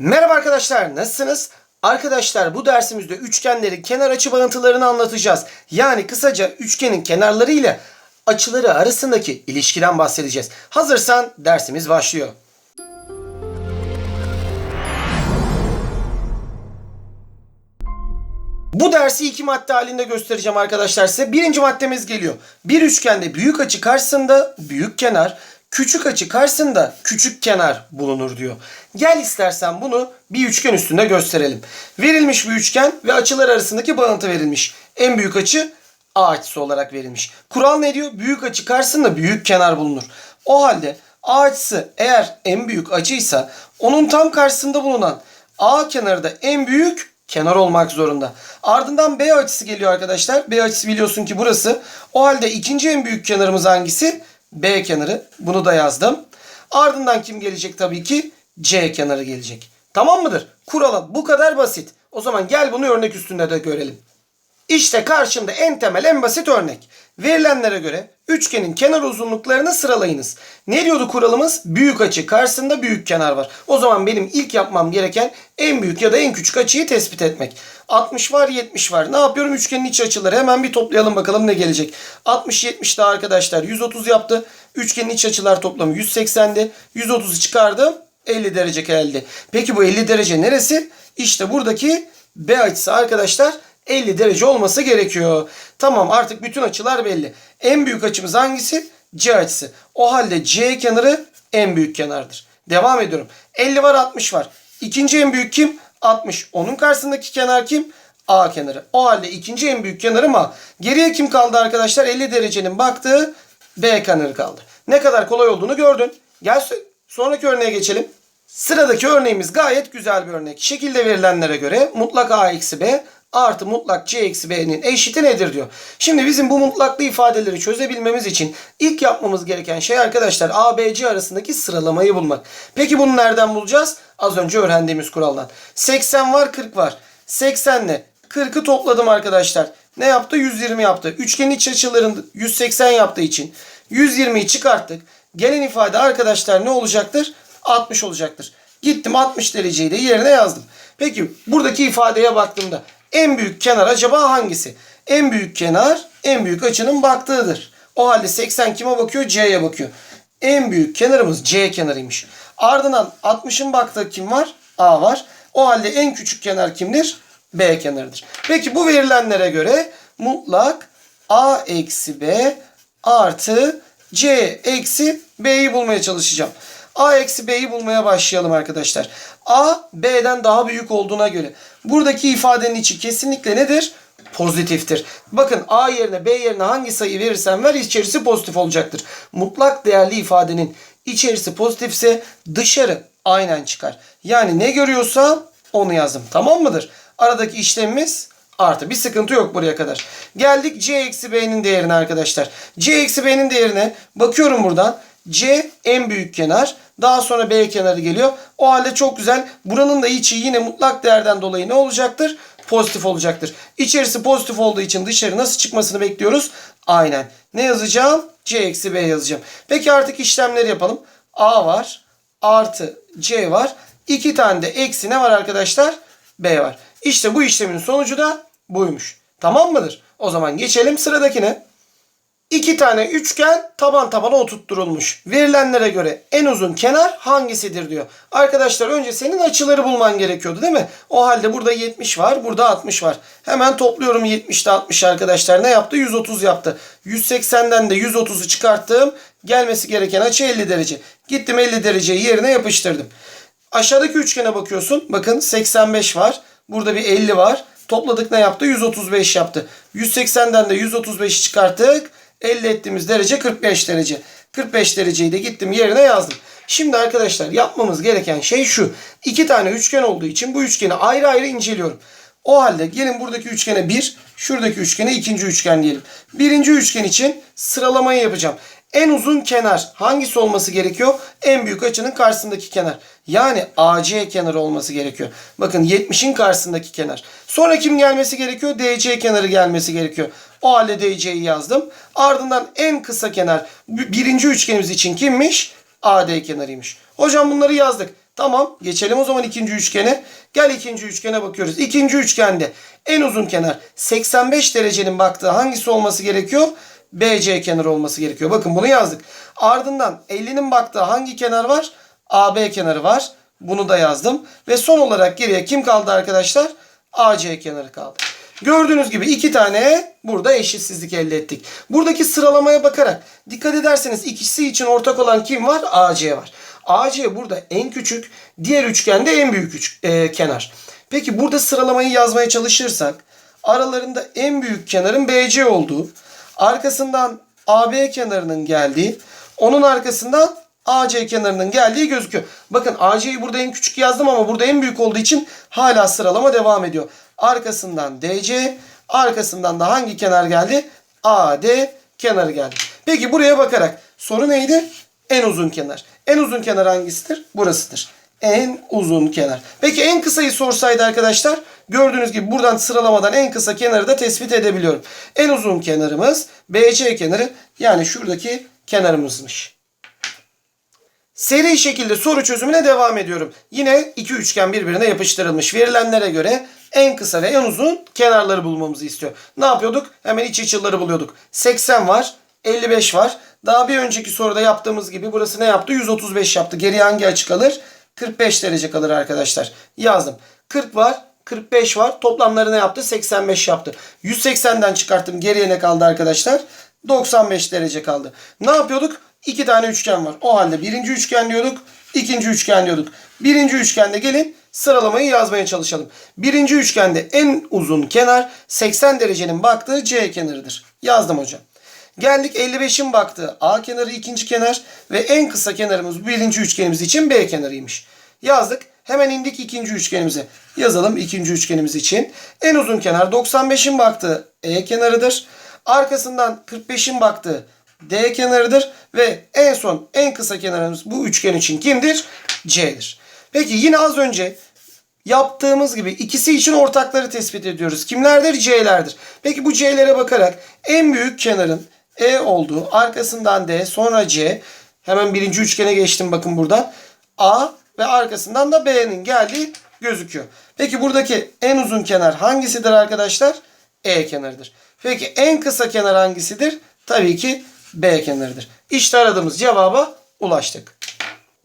Merhaba arkadaşlar nasılsınız? Arkadaşlar bu dersimizde üçgenlerin kenar açı bağıntılarını anlatacağız. Yani kısaca üçgenin kenarları ile açıları arasındaki ilişkiden bahsedeceğiz. Hazırsan dersimiz başlıyor. Bu dersi iki madde halinde göstereceğim arkadaşlar size. Birinci maddemiz geliyor. Bir üçgende büyük açı karşısında büyük kenar, küçük açı karşısında küçük kenar bulunur diyor. Gel istersen bunu bir üçgen üstünde gösterelim. Verilmiş bir üçgen ve açılar arasındaki bağıntı verilmiş. En büyük açı A açısı olarak verilmiş. Kural ne diyor? Büyük açı karşısında büyük kenar bulunur. O halde A açısı eğer en büyük açıysa onun tam karşısında bulunan A kenarı da en büyük kenar olmak zorunda. Ardından B açısı geliyor arkadaşlar. B açısı biliyorsun ki burası. O halde ikinci en büyük kenarımız hangisi? B kenarı. Bunu da yazdım. Ardından kim gelecek tabii ki? C kenarı gelecek. Tamam mıdır? Kurala bu kadar basit. O zaman gel bunu örnek üstünde de görelim. İşte karşımda en temel en basit örnek. Verilenlere göre üçgenin kenar uzunluklarını sıralayınız. Ne diyordu kuralımız? Büyük açı karşısında büyük kenar var. O zaman benim ilk yapmam gereken en büyük ya da en küçük açıyı tespit etmek. 60 var 70 var. Ne yapıyorum? Üçgenin iç açıları hemen bir toplayalım bakalım ne gelecek. 60 70 daha arkadaşlar 130 yaptı. Üçgenin iç açılar toplamı 180'di. 130'u çıkardım. 50 derece geldi. Peki bu 50 derece neresi? İşte buradaki B açısı arkadaşlar 50 derece olması gerekiyor. Tamam artık bütün açılar belli. En büyük açımız hangisi? C açısı. O halde C kenarı en büyük kenardır. Devam ediyorum. 50 var 60 var. İkinci en büyük kim? 60. Onun karşısındaki kenar kim? A kenarı. O halde ikinci en büyük kenarım A. Geriye kim kaldı arkadaşlar? 50 derecenin baktığı B kenarı kaldı. Ne kadar kolay olduğunu gördün. Gel sonraki örneğe geçelim. Sıradaki örneğimiz gayet güzel bir örnek. Şekilde verilenlere göre mutlak A eksi B artı mutlak C eksi B'nin eşiti nedir diyor. Şimdi bizim bu mutlaklı ifadeleri çözebilmemiz için ilk yapmamız gereken şey arkadaşlar A, B, C arasındaki sıralamayı bulmak. Peki bunu nereden bulacağız? Az önce öğrendiğimiz kuraldan. 80 var 40 var. 80 ile 40'ı topladım arkadaşlar. Ne yaptı? 120 yaptı. Üçgenin iç açılarını 180 yaptığı için 120'yi çıkarttık. Gelen ifade arkadaşlar ne olacaktır? 60 olacaktır. Gittim 60 dereceyi de yerine yazdım. Peki buradaki ifadeye baktığımda en büyük kenar acaba hangisi? En büyük kenar en büyük açının baktığıdır. O halde 80 kime bakıyor? C'ye bakıyor. En büyük kenarımız C kenarıymış. Ardından 60'ın baktığı kim var? A var. O halde en küçük kenar kimdir? B kenarıdır. Peki bu verilenlere göre mutlak A eksi B artı C eksi B'yi bulmaya çalışacağım. A eksi B'yi bulmaya başlayalım arkadaşlar. A B'den daha büyük olduğuna göre buradaki ifadenin içi kesinlikle nedir? Pozitiftir. Bakın A yerine B yerine hangi sayı verirsen ver içerisi pozitif olacaktır. Mutlak değerli ifadenin içerisi pozitifse dışarı aynen çıkar. Yani ne görüyorsam onu yazdım. Tamam mıdır? Aradaki işlemimiz artı. Bir sıkıntı yok buraya kadar. Geldik C eksi B'nin değerine arkadaşlar. C eksi B'nin değerine bakıyorum buradan. C en büyük kenar. Daha sonra B kenarı geliyor. O halde çok güzel. Buranın da içi yine mutlak değerden dolayı ne olacaktır? Pozitif olacaktır. İçerisi pozitif olduğu için dışarı nasıl çıkmasını bekliyoruz? Aynen. Ne yazacağım? C eksi B yazacağım. Peki artık işlemleri yapalım. A var. Artı C var. İki tane de eksi ne var arkadaşlar? B var. İşte bu işlemin sonucu da buymuş. Tamam mıdır? O zaman geçelim sıradakine. İki tane üçgen taban tabana oturtturulmuş. Verilenlere göre en uzun kenar hangisidir diyor. Arkadaşlar önce senin açıları bulman gerekiyordu değil mi? O halde burada 70 var, burada 60 var. Hemen topluyorum 70'te 60 arkadaşlar. Ne yaptı? 130 yaptı. 180'den de 130'u çıkarttım. Gelmesi gereken açı 50 derece. Gittim 50 dereceyi yerine yapıştırdım. Aşağıdaki üçgene bakıyorsun. Bakın 85 var. Burada bir 50 var. Topladık ne yaptı? 135 yaptı. 180'den de 135'i çıkarttık. Elde ettiğimiz derece 45 derece. 45 dereceyi de gittim yerine yazdım. Şimdi arkadaşlar yapmamız gereken şey şu. İki tane üçgen olduğu için bu üçgeni ayrı ayrı inceliyorum. O halde gelin buradaki üçgene 1, şuradaki üçgene ikinci üçgen diyelim. Birinci üçgen için sıralamayı yapacağım. En uzun kenar hangisi olması gerekiyor? En büyük açının karşısındaki kenar. Yani AC kenarı olması gerekiyor. Bakın 70'in karşısındaki kenar. Sonra kim gelmesi gerekiyor? DC kenarı gelmesi gerekiyor. O halde DC'yi yazdım. Ardından en kısa kenar birinci üçgenimiz için kimmiş? AD kenarıymış. Hocam bunları yazdık. Tamam geçelim o zaman ikinci üçgene. Gel ikinci üçgene bakıyoruz. İkinci üçgende en uzun kenar 85 derecenin baktığı hangisi olması gerekiyor? BC kenarı olması gerekiyor. Bakın bunu yazdık. Ardından 50'nin baktığı hangi kenar var? AB kenarı var. Bunu da yazdım. Ve son olarak geriye kim kaldı arkadaşlar? AC kenarı kaldı. Gördüğünüz gibi iki tane burada eşitsizlik elde ettik. Buradaki sıralamaya bakarak dikkat ederseniz ikisi için ortak olan kim var? AC var. AC burada en küçük, diğer üçgende en büyük üç, e, kenar. Peki burada sıralamayı yazmaya çalışırsak aralarında en büyük kenarın BC olduğu, arkasından AB kenarının geldiği, onun arkasından AC kenarının geldiği gözüküyor. Bakın AC'yi burada en küçük yazdım ama burada en büyük olduğu için hala sıralama devam ediyor. Arkasından DC, arkasından da hangi kenar geldi? AD kenarı geldi. Peki buraya bakarak soru neydi? En uzun kenar. En uzun kenar hangisidir? Burasıdır. En uzun kenar. Peki en kısayı sorsaydı arkadaşlar gördüğünüz gibi buradan sıralamadan en kısa kenarı da tespit edebiliyorum. En uzun kenarımız BC kenarı yani şuradaki kenarımızmış. Seri şekilde soru çözümüne devam ediyorum. Yine iki üçgen birbirine yapıştırılmış. Verilenlere göre en kısa ve en uzun kenarları bulmamızı istiyor. Ne yapıyorduk? Hemen iç açıları buluyorduk. 80 var, 55 var. Daha bir önceki soruda yaptığımız gibi burası ne yaptı? 135 yaptı. Geriye hangi açı kalır? 45 derece kalır arkadaşlar. Yazdım. 40 var, 45 var. Toplamları ne yaptı? 85 yaptı. 180'den çıkarttım. Geriye ne kaldı arkadaşlar? 95 derece kaldı. Ne yapıyorduk? İki tane üçgen var. O halde birinci üçgen diyorduk. ikinci üçgen diyorduk. Birinci üçgende gelin sıralamayı yazmaya çalışalım. Birinci üçgende en uzun kenar 80 derecenin baktığı C kenarıdır. Yazdım hocam. Geldik 55'in baktığı A kenarı ikinci kenar ve en kısa kenarımız birinci üçgenimiz için B kenarıymış. Yazdık. Hemen indik ikinci üçgenimize. Yazalım ikinci üçgenimiz için. En uzun kenar 95'in baktığı E kenarıdır. Arkasından 45'in baktığı D kenarıdır ve en son en kısa kenarımız bu üçgen için kimdir? C'dir. Peki yine az önce yaptığımız gibi ikisi için ortakları tespit ediyoruz. Kimlerdir? C'lerdir. Peki bu C'lere bakarak en büyük kenarın E olduğu, arkasından D, sonra C. Hemen birinci üçgene geçtim bakın buradan. A ve arkasından da B'nin geldiği gözüküyor. Peki buradaki en uzun kenar hangisidir arkadaşlar? E kenarıdır. Peki en kısa kenar hangisidir? Tabii ki B kenarıdır. İşte aradığımız cevaba ulaştık.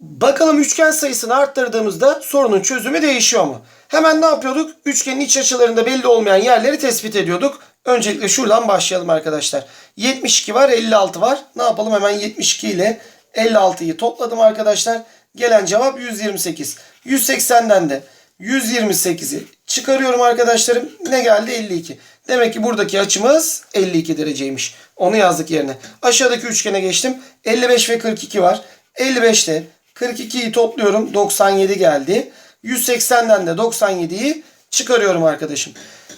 Bakalım üçgen sayısını arttırdığımızda sorunun çözümü değişiyor mu? Hemen ne yapıyorduk? Üçgenin iç açılarında belli olmayan yerleri tespit ediyorduk. Öncelikle şuradan başlayalım arkadaşlar. 72 var 56 var. Ne yapalım hemen 72 ile 56'yı topladım arkadaşlar. Gelen cevap 128. 180'den de 128'i çıkarıyorum arkadaşlarım. Ne geldi? 52. Demek ki buradaki açımız 52 dereceymiş. Onu yazdık yerine. Aşağıdaki üçgene geçtim. 55 ve 42 var. 55'te 42'yi topluyorum. 97 geldi. 180'den de 97'yi çıkarıyorum arkadaşım.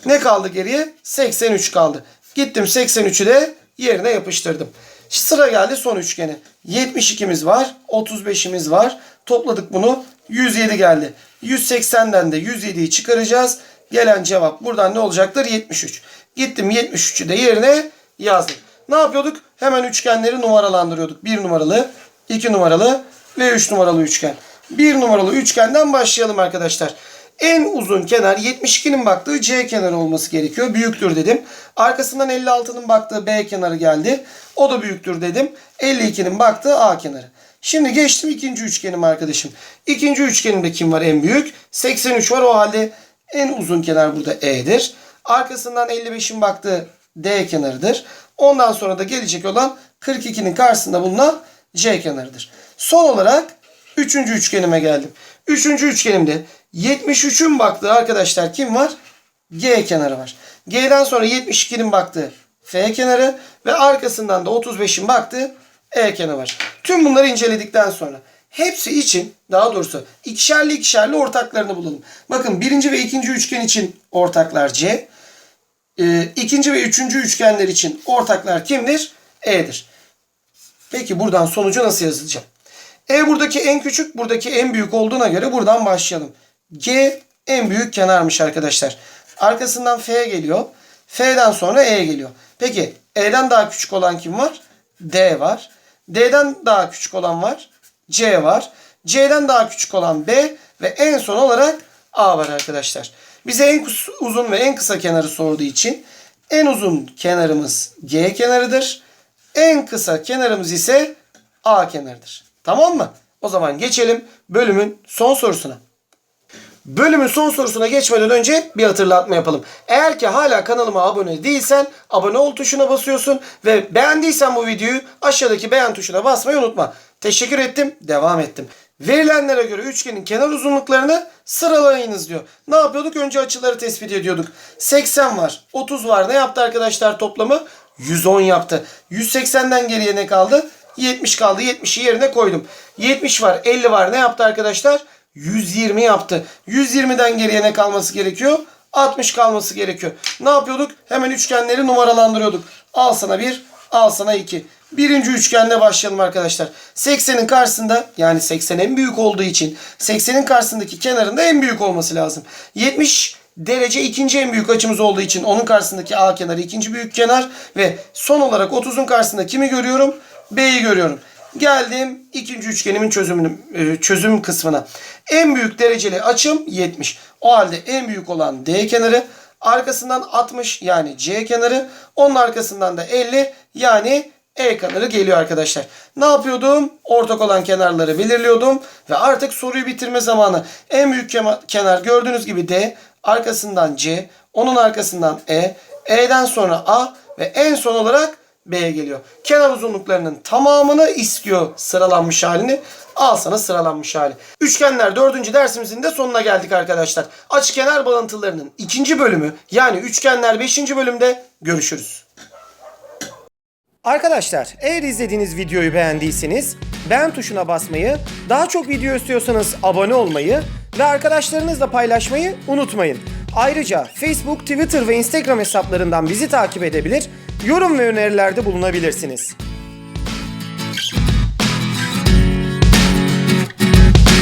Ne kaldı geriye? 83 kaldı. Gittim 83'ü de yerine yapıştırdım. Sıra geldi son üçgene. 72'miz var. 35'imiz var. Topladık bunu. 107 geldi. 180'den de 107'yi çıkaracağız. Gelen cevap buradan ne olacaktır? 73. Gittim 73'ü de yerine yazdım. Ne yapıyorduk? Hemen üçgenleri numaralandırıyorduk. 1 numaralı, 2 numaralı ve 3 numaralı üçgen. 1 numaralı üçgenden başlayalım arkadaşlar. En uzun kenar 72'nin baktığı C kenarı olması gerekiyor. Büyüktür dedim. Arkasından 56'nın baktığı B kenarı geldi. O da büyüktür dedim. 52'nin baktığı A kenarı. Şimdi geçtim ikinci üçgenim arkadaşım. İkinci üçgenimde kim var en büyük? 83 var o halde en uzun kenar burada E'dir. Arkasından 55'in baktığı D kenarıdır. Ondan sonra da gelecek olan 42'nin karşısında bulunan C kenarıdır. Son olarak üçüncü üçgenime geldim. Üçüncü üçgenimde 73'ün baktığı arkadaşlar kim var? G kenarı var. G'den sonra 72'nin baktığı F kenarı ve arkasından da 35'in baktığı E kenarı var. Tüm bunları inceledikten sonra hepsi için daha doğrusu ikişerli ikişerli ortaklarını bulalım. Bakın birinci ve ikinci üçgen için ortaklar C. E, ikinci ve üçüncü üçgenler için ortaklar kimdir? E'dir. Peki buradan sonucu nasıl yazacağım? E buradaki en küçük, buradaki en büyük olduğuna göre buradan başlayalım. G en büyük kenarmış arkadaşlar. Arkasından F geliyor. F'den sonra E geliyor. Peki E'den daha küçük olan kim var? D var. D'den daha küçük olan var. C var. C'den daha küçük olan B ve en son olarak A var arkadaşlar. Bize en uzun ve en kısa kenarı sorduğu için en uzun kenarımız G kenarıdır. En kısa kenarımız ise A kenarıdır. Tamam mı? O zaman geçelim bölümün son sorusuna. Bölümün son sorusuna geçmeden önce bir hatırlatma yapalım. Eğer ki hala kanalıma abone değilsen abone ol tuşuna basıyorsun ve beğendiysen bu videoyu aşağıdaki beğen tuşuna basmayı unutma. Teşekkür ettim, devam ettim. Verilenlere göre üçgenin kenar uzunluklarını sıralayınız diyor. Ne yapıyorduk? Önce açıları tespit ediyorduk. 80 var, 30 var. Ne yaptı arkadaşlar toplamı? 110 yaptı. 180'den geriye ne kaldı? 70 kaldı. 70'i yerine koydum. 70 var, 50 var. Ne yaptı arkadaşlar? 120 yaptı. 120'den geriye ne kalması gerekiyor? 60 kalması gerekiyor. Ne yapıyorduk? Hemen üçgenleri numaralandırıyorduk. Al sana 1, al sana 2. Birinci üçgenle başlayalım arkadaşlar. 80'in karşısında yani 80 en büyük olduğu için 80'in karşısındaki kenarında en büyük olması lazım. 70 derece ikinci en büyük açımız olduğu için onun karşısındaki A kenarı ikinci büyük kenar ve son olarak 30'un karşısında kimi görüyorum? B'yi görüyorum. Geldim ikinci üçgenimin çözümünü, e, çözüm kısmına. En büyük dereceli açım 70. O halde en büyük olan D kenarı, arkasından 60 yani C kenarı, onun arkasından da 50 yani E kenarı geliyor arkadaşlar. Ne yapıyordum? Ortak olan kenarları belirliyordum ve artık soruyu bitirme zamanı. En büyük kenar gördüğünüz gibi D, arkasından C, onun arkasından E, E'den sonra A ve en son olarak B'ye geliyor. Kenar uzunluklarının tamamını istiyor sıralanmış halini. Al sana sıralanmış hali. Üçgenler dördüncü dersimizin de sonuna geldik arkadaşlar. Açıkenar bağıntılarının ikinci bölümü yani üçgenler beşinci bölümde görüşürüz. Arkadaşlar eğer izlediğiniz videoyu beğendiyseniz beğen tuşuna basmayı, daha çok video istiyorsanız abone olmayı ve arkadaşlarınızla paylaşmayı unutmayın. Ayrıca Facebook, Twitter ve Instagram hesaplarından bizi takip edebilir, yorum ve önerilerde bulunabilirsiniz.